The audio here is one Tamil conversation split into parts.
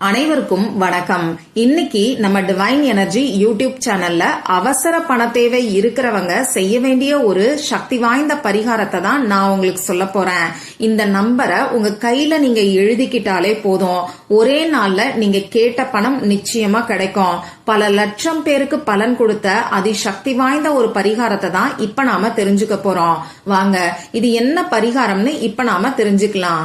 அனைவருக்கும் வணக்கம். இன்னைக்கு நம்ம டிவைன் எனர்ஜி யூடியூப் சேனல்ல அவசர பண தேவை இருக்கிறவங்க செய்ய வேண்டிய ஒரு சக்தி வாய்ந்த பரிகாரத்தை தான் நான் உங்களுக்கு சொல்ல போறேன். இந்த நம்பரை உங்க கையில நீங்க எழுதிக்கிட்டாலே போதும். ஒரே நாள்ல நீங்க கேட்ட பணம் நிச்சயமா கிடைக்கும். பல லட்சம் பேருக்கு பலன் கொடுத்த அதிசக்தி வாய்ந்த ஒரு பரிகாரத்தை தான் இப்ப நாம தெரிஞ்சுக்க போறோம். வாங்க இது என்ன பரிகாரம்னு இப்ப நாம தெரிஞ்சுக்கலாம்.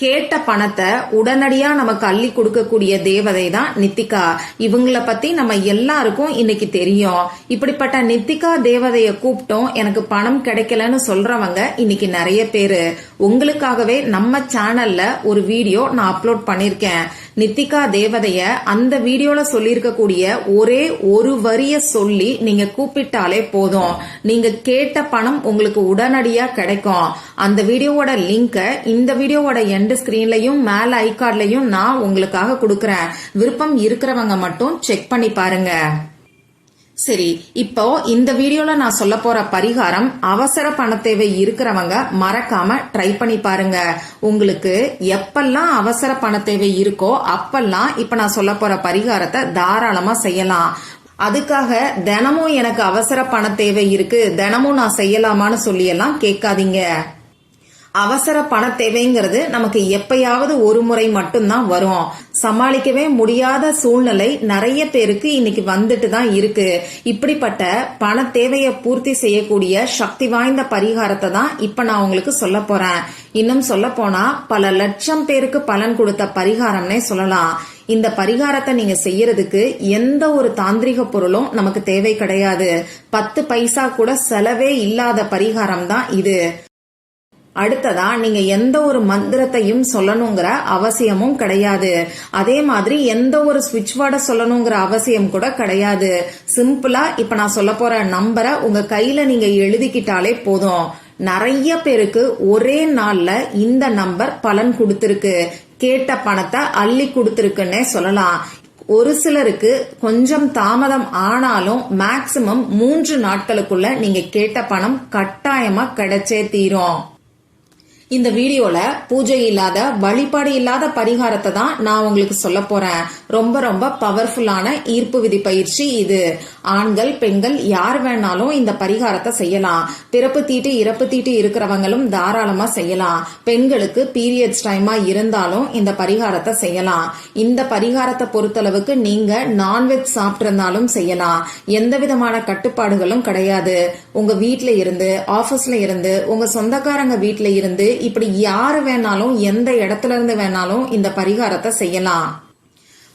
கேட்ட பணத்தை உடனடியா நமக்கு அள்ளி கொடுக்கக்கூடிய தேவதை தான் நித்திகா. இவங்கள பத்தி நம்ம எல்லாருக்கும் இன்னைக்கு தெரியும். இப்படிப்பட்ட நித்திகா தேவதைய கூப்பிட்டோம். எனக்கு பணம் கிடைக்கலன்னு சொல்றவங்க இன்னைக்கு நிறைய பேரு. உங்களுக்காகவே நம்ம சேனல்ல ஒரு வீடியோ நான் அப்லோட் பண்ணிருக்கேன். நித்திகா தேவதைய அந்த வீடியோல சொல்லியிருக்கக்கூடிய ஒரே ஒரு வரிய சொல்லி நீங்க கூப்பிட்டாலே போதும். நீங்க கேட்ட பணம் உங்களுக்கு உடனடியா கிடைக்கும். அந்த வீடியோவோட லிங்க இந்த வீடியோவோட எண்ட் ஸ்கிரீன்லயும் மேல ஐகார்ட்லயும் நான் உங்களுக்காக கொடுக்கறேன். விருப்பம் இருக்கிறவங்க மட்டும் செக் பண்ணி பாருங்க. சரி இப்போ இந்த வீடியோல நான் சொல்ல போற பரிகாரம் அவசர பண தேவை இருக்கிறவங்க மறக்காம ட்ரை பண்ணி பாருங்க. உங்களுக்கு எப்பெல்லாம் அவசர பண தேவை இருக்கோ அப்பெல்லாம் இப்ப நான் சொல்ல போற பரிகாரத்தை தாராளமா செய்யலாம். அதுக்காக தினமும் எனக்கு அவசர பண தேவை இருக்கு. தினமும் நான் செய்யலாமான்னு சொல்லி எல்லாம் கேட்காதீங்க. அவசர பண தேவைங்கிறது நமக்கு எப்பயாவது ஒரு முறை மட்டும்தான் வரும். சமாளிக்கவே முடியாத சூழ்நிலை நிறைய பேருக்கு இன்னைக்கு வந்துட்டு தான் இருக்கு. இப்படிப்பட்ட பண தேவையை பூர்த்தி செய்யக்கூடிய சக்தி வாய்ந்த பரிகாரத்தை தான் இப்ப நான் உங்களுக்கு சொல்ல போறேன். இன்னும் சொல்ல போனா பல லட்சம் பேருக்கு பலன் கொடுத்த பரிகாரம்னே சொல்லலாம். இந்த பரிகாரத்தை நீங்க செய்யறதுக்கு எந்த ஒரு தாந்திரிக பொருளும் நமக்கு தேவை கிடையாது. பத்து பைசா கூட செலவே இல்லாத பரிகாரம் தான் இது. அடுத்ததா நீங்க எந்த ஒரு மந்திரத்தையும் சொல்லணுங்கிற அவசியமும் கிடையாது. அதே மாதிரி எந்த ஒரு ஸ்விட்ச் வேர்டை சொல்லணுங்கிற அவசியம் கூட கிடையாது. சிம்பிளா இப்ப நான் சொல்ல போற நம்பரை உங்க கையில நீங்க எழுதிக்கிட்டாலே போதும். நிறைய பேருக்கு ஒரே நாள்ல இந்த நம்பர் பலன் கொடுத்திருக்கு. கேட்ட பணத்தை அள்ளி கொடுத்திருக்குன்னே சொல்லலாம். ஒரு சிலருக்கு கொஞ்சம் தாமதம் ஆனாலும் மேக்சிமம் மூன்று நாட்களுக்குள்ள நீங்க கேட்ட பணம் கட்டாயமா கிடைச்சே தீரும். இந்த வீடியோல பூஜை இல்லாத வழிபாடு இல்லாத பரிகாரத்தை தான் நான் உங்களுக்கு சொல்ல போறேன். ரொம்ப ரொம்ப பவர்ஃபுல்லான ஈர்ப்பு விதி பயிற்சி இது. ஆண்கள் பெண்கள் யார் வேணாலும் இந்த பரிகாரத்தை செய்யலாம். பிறப்பு தீட்டு இறப்பு தீட்டு இருக்கிறவங்களும் தாராளமா செய்யலாம். பெண்களுக்கு பீரியட்ஸ் டைமா இருந்தாலும் இந்த பரிகாரத்தை செய்யலாம். இந்த பரிகாரத்தை பொறுத்தளவுக்கு நீங்க நான்வெஜ் சாப்பிட்டிருந்தாலும் செய்யலாம். எந்த விதமான கட்டுப்பாடுகளும் கிடையாது. உங்க வீட்ல இருந்து ஆபீஸ்ல இருந்து உங்க சொந்தக்காரங்க வீட்ல இருந்து இப்படி யாரு வேணாலும் எந்த இடத்துல இருந்து வேணாலும் இந்த பரிகாரத்தை செய்யலாம்.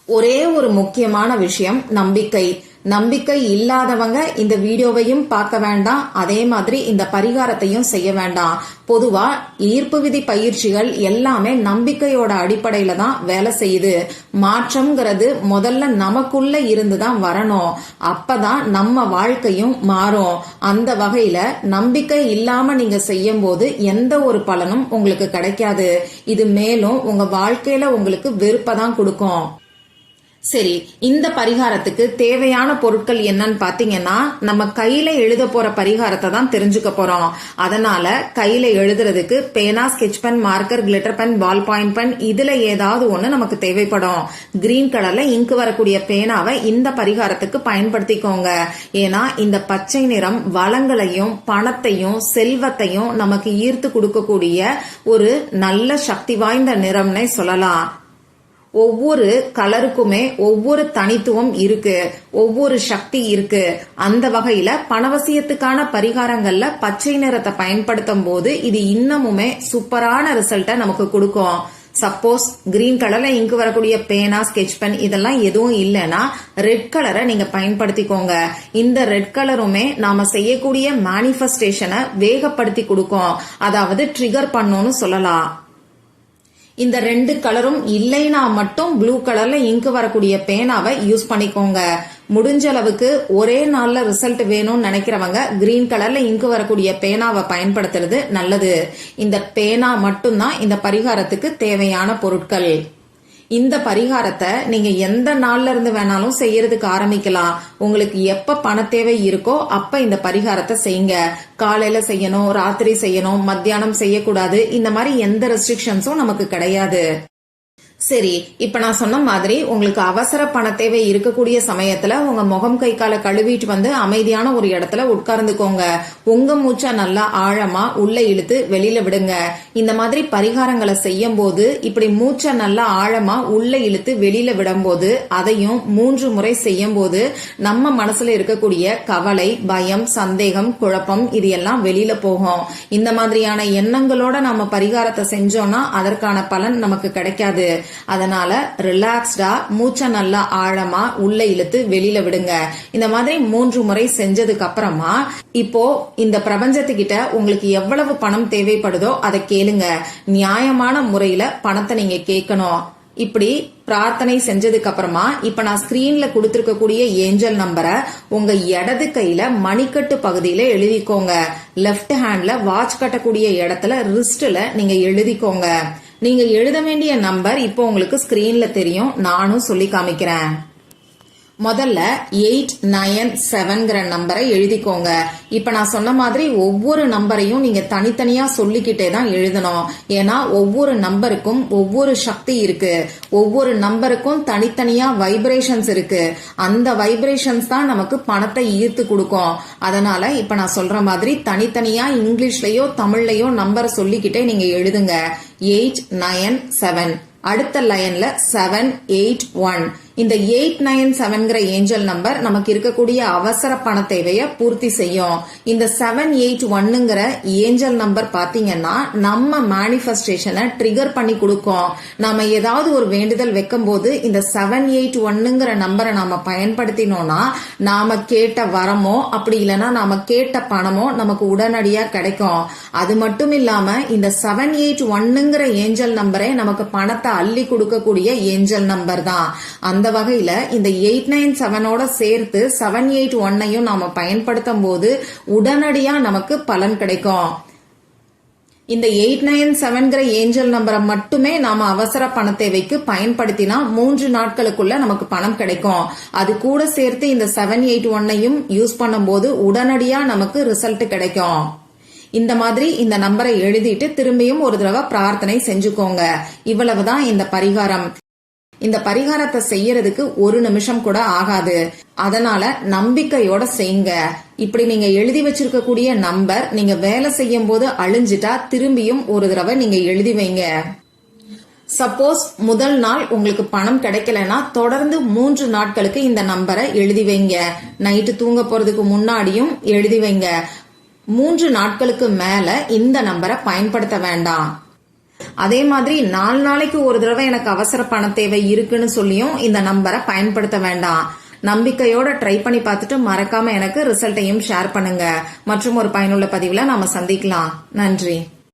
ஒரே ஒரு முக்கியமான விஷயம் நம்பிக்கை. நம்பிக்கை இல்லாதவங்க இந்த வீடியோவையும் பார்க்க வேண்டாம். அதே மாதிரி இந்த பரிகாரத்தையும் செய்ய வேண்டாம். பொதுவா ஈர்ப்பு விதி பயிற்சிகள் எல்லாமே நம்பிக்கையோட அடிப்படையில தான் வேலை செய்யுது. மாற்றம்ங்கிறது முதல்ல நமக்குள்ள இருந்து தான் வரணும். அப்பதான் நம்ம வாழ்க்கையும் மாறும். அந்த வகையில நம்பிக்கை இல்லாம நீங்க செய்யும் போது எந்த ஒரு பலனும் உங்களுக்கு கிடைக்காது. இது மேலும் உங்க வாழ்க்கையில உங்களுக்கு வெறுப்பதான் கொடுக்கும். சரி இந்த பரிகாரத்துக்கு தேவையான பொருட்கள் என்னன்னு பாத்தீங்கன்னா நம்ம கையில எழுத போற பரிகாரத்தை தான் தெரிஞ்சுக்க போறோம். அதனால கையில எழுதுறதுக்கு பேனா sketch pen marker glitter pen ball point pen இதுல ஏதாவது ஒண்ணு நமக்கு தேவைப்படும். கிரீன் கலர்ல இங்கு வரக்கூடிய பேனாவை இந்த பரிகாரத்துக்கு பயன்படுத்திக்கோங்க. ஏன்னா இந்த பச்சை நிறம் வளங்களையும் பணத்தையும் செல்வத்தையும் நமக்கு ஈர்த்து கொடுக்கக்கூடிய ஒரு நல்ல சக்தி வாய்ந்த நிறம்னே சொல்லலாம். ஒவ்வொரு கலருக்குமே ஒவ்வொரு தனித்துவம் இருக்கு ஒவ்வொரு சக்தி இருக்கு. அந்த வகையில பணவசியத்துக்கான பரிகாரங்கள்ல பச்சை நிறத்தை பயன்படுத்தும் போது இது இன்னமுமே சூப்பரான ரிசல்ட்டை நமக்கு கொடுக்கும். சப்போஸ் கிரீன் கலர்ல இங்கு வரக்கூடிய பேனா ஸ்கெச் பென் இதெல்லாம் எதுவும் இல்லைன்னா ரெட் கலரை நீங்க பயன்படுத்திக்கோங்க. இந்த ரெட் கலருமே நாம செய்யக்கூடிய மேனிஃபெஸ்டேஷனை வேகப்படுத்தி கொடுக்கும். அதாவது ட்ரிகர் பண்ணோம்னு சொல்லலாம். இந்த ரெண்டு கலரும் இல்லைனா மட்டும் ப்ளூ கலர்ல இங்கு வரக்கூடிய பேனாவை யூஸ் பண்ணிக்கோங்க. முடிஞ்ச அளவுக்கு ஒரே நாள்ல ரிசல்ட் வேணும்னு நினைக்கிறவங்க கிரீன் கலர்ல இங்கு வரக்கூடிய பேனாவை பயன்படுத்துறது நல்லது. இந்த பேனா மட்டும்தான் இந்த பரிகாரத்துக்கு தேவையான பொருட்கள். இந்த பரிகாரத்தை நீங்க எந்த நாள்ல இருந்து வேணாலும் செய்யறதுக்கு ஆரம்பிக்கலாம். உங்களுக்கு எப்ப பண தேவை இருக்கோ அப்ப இந்த பரிகாரத்தை செய்யுங்க. காலையில செய்யணும் ராத்திரி செய்யணும் மத்தியானம் செய்யக்கூடாது. இந்த மாதிரி எந்த ரெஸ்ட்ரிக்ஷன்ஸும் நமக்கு கிடையாது. சரி இப்ப நான் சொன்ன மாதிரி உங்களுக்கு அவசர பண தேவை இருக்கக்கூடிய சமயத்துல உங்க முகம் கை காலை கழுவிட்டு வந்து அமைதியான ஒரு இடத்துல உட்கார்ந்துக்கோங்க. உங்க மூச்சா நல்லா ஆழமா உள்ள இழுத்து வெளியில விடுங்க. இந்த மாதிரி பரிகாரங்களை செய்யும் போது இப்படி மூச்சை நல்லா ஆழமா உள்ள இழுத்து வெளியில விடும்போது அதையும் மூன்று முறை செய்யும் போது நம்ம மனசுல இருக்கக்கூடிய கவலை பயம் சந்தேகம் குழப்பம் இது எல்லாம் வெளியில போகும். இந்த மாதிரியான எண்ணங்களோட நம்ம பரிகாரத்தை செஞ்சோம்னா அதற்கான பலன் நமக்கு கிடைக்காது. அதனால ரிலாக்ஸ்டா மூச்சை நல்லா ஆழமா உள்ள இழுத்து வெளியில விடுங்க. இந்த மாதிரி மூன்று முறை செஞ்சதுக்கு அப்புறமா இப்போ இந்த பிரபஞ்சத்துக்கிட்ட உங்களுக்கு எவ்வளவு பணம் தேவைப்படுதோ அதை கேளுங்க. நியாயமான முறையில பணத்தை நீங்க கேட்கணும். இப்படி பிரார்த்தனை செஞ்சதுக்கு அப்புறமா இப்ப நான் ஸ்கிரீன்ல கொடுத்திருக்கக்கூடிய ஏஞ்சல் நம்பரை உங்க இடது கையில மணிக்கட்டு பகுதியில எழுதிக்கோங்க. லெஃப்ட் ஹேண்ட்ல வாட்ச் கட்டக்கூடிய இடத்துல ரிஸ்ட்ல நீங்க எழுதிக்கோங்க. நீங்க எழுத வேண்டிய நம்பர் இப்போ உங்களுக்கு ஸ்கிரீன்ல தெரியும். நானும் சொல்லி காமிக்கிறேன். முதல்ல எயிட் நயன் செவன்கிற நம்பரை எழுதிக்கோங்க. இப்ப நான் சொன்ன மாதிரி ஒவ்வொரு நம்பரையும் நீங்க தனித்தனியா சொல்லிக்கிட்டே தான் எழுதணும். ஏன்னா ஒவ்வொரு நம்பருக்கும் ஒவ்வொரு சக்தி இருக்கு. ஒவ்வொரு நம்பருக்கும் தனித்தனியா வைப்ரேஷன்ஸ் இருக்கு. அந்த வைப்ரேஷன்ஸ் தான் நமக்கு பணத்தை ஈர்த்து கொடுக்கும். அதனால இப்ப நான் சொல்ற மாதிரி தனித்தனியா இங்கிலீஷ்லயோ தமிழ்லயோ நம்பரை சொல்லிக்கிட்டே நீங்க எழுதுங்க. Eight nine seven. அடுத்த லைன்ல செவன் எயிட் ஒன். இந்த எயிட் நைன் செவன்கிற ஏஞ்சல் நம்பர் நமக்கு இருக்கக்கூடிய அவசர பண தேவையை பூர்த்தி செய்யும். இந்த செவன் எயிட் ஒன்னுங்கிற ஏஞ்சல் நம்பர் பாத்தீங்கன்னா நம்ம மேனிஃபெஸ்டேஷனை ட்ரிகர் பண்ணி கொடுக்கும். நாம ஏதாவது ஒரு வேண்டுதல் வைக்கும் போது இந்த செவன் எயிட் ஒன்னுங்கிற நம்பரை நாம பயன்படுத்தினோம்னா நாம கேட்ட வரமோ அப்படி இல்லைன்னா நாம கேட்ட பணமோ நமக்கு உடனடியா கிடைக்கும். அது மட்டும் இல்லாம இந்த செவன் எயிட் ஒன்னுங்கிற ஏஞ்சல் நம்பரே நமக்கு பணத்தை அள்ளி கொடுக்கக்கூடிய ஏஞ்சல் நம்பர் தான். அந்த அந்த வகையில இந்த எயிட் நைன் செவனோட சேர்த்து செவன் எயிட் ஒன்னையும் நாம பயன்படுத்தும் போது உடனடியா நமக்கு பலன் கிடைக்கும். இந்த எயிட் நைன் செவன்கிற ஏஞ்சல் நம்பரை மட்டுமே நாம அவசர பண தேவைக்கு பயன்படுத்தினா மூன்று நாட்களுக்குள்ள நமக்கு பணம் கிடைக்கும். அது கூட சேர்த்து இந்த செவன் எயிட் ஒன்னையும் யூஸ் பண்ணும்போது உடனடியா நமக்கு ரிசல்ட் கிடைக்கும். இந்த மாதிரி இந்த நம்பரை எழுதிட்டு திரும்பியும் ஒரு தடவை பிரார்த்தனை செஞ்சுக்கோங்க. இவ்வளவுதான் இந்த பரிகாரம். இந்த பரிகாரத்தை செய்யறதுக்கு ஒரு நிமிஷம் கூட ஆகாது. அதனால நம்பிக்கையோட செய்யுங்க இப்படி நீங்க எழுதி வச்சிருக்கக்கூடிய நம்பர் நீங்க வேலை செய்யும் போது அழிஞ்சிட்டா திரும்பியும் ஒரு தடவை நீங்க எழுதி வைங்க. சப்போஸ் முதல் நாள் உங்களுக்கு பணம் கிடைக்கலனா தொடர்ந்து மூன்று நாட்களுக்கு இந்த நம்பரை எழுதி வைங்க. நைட்டு தூங்க போறதுக்கு முன்னாடியும் எழுதி வைங்க. மூன்று நாட்களுக்கு மேல இந்த நம்பரை பயன்படுத்த வேண்டாம். அதே மாதிரி நாலு நாளைக்கு ஒரு தடவை எனக்கு அவசர பண தேவை இருக்குன்னு சொல்லியும் இந்த நம்பரை பயன்படுத்த வேண்டாம். நம்பிக்கையோட ட்ரை பண்ணி பார்த்துட்டு மறக்காம எனக்கு ரிசல்ட்டையும் ஷேர் பண்ணுங்க. மற்றும் ஒரு பயனுள்ள பதிவுல நாம சந்திக்கலாம். நன்றி.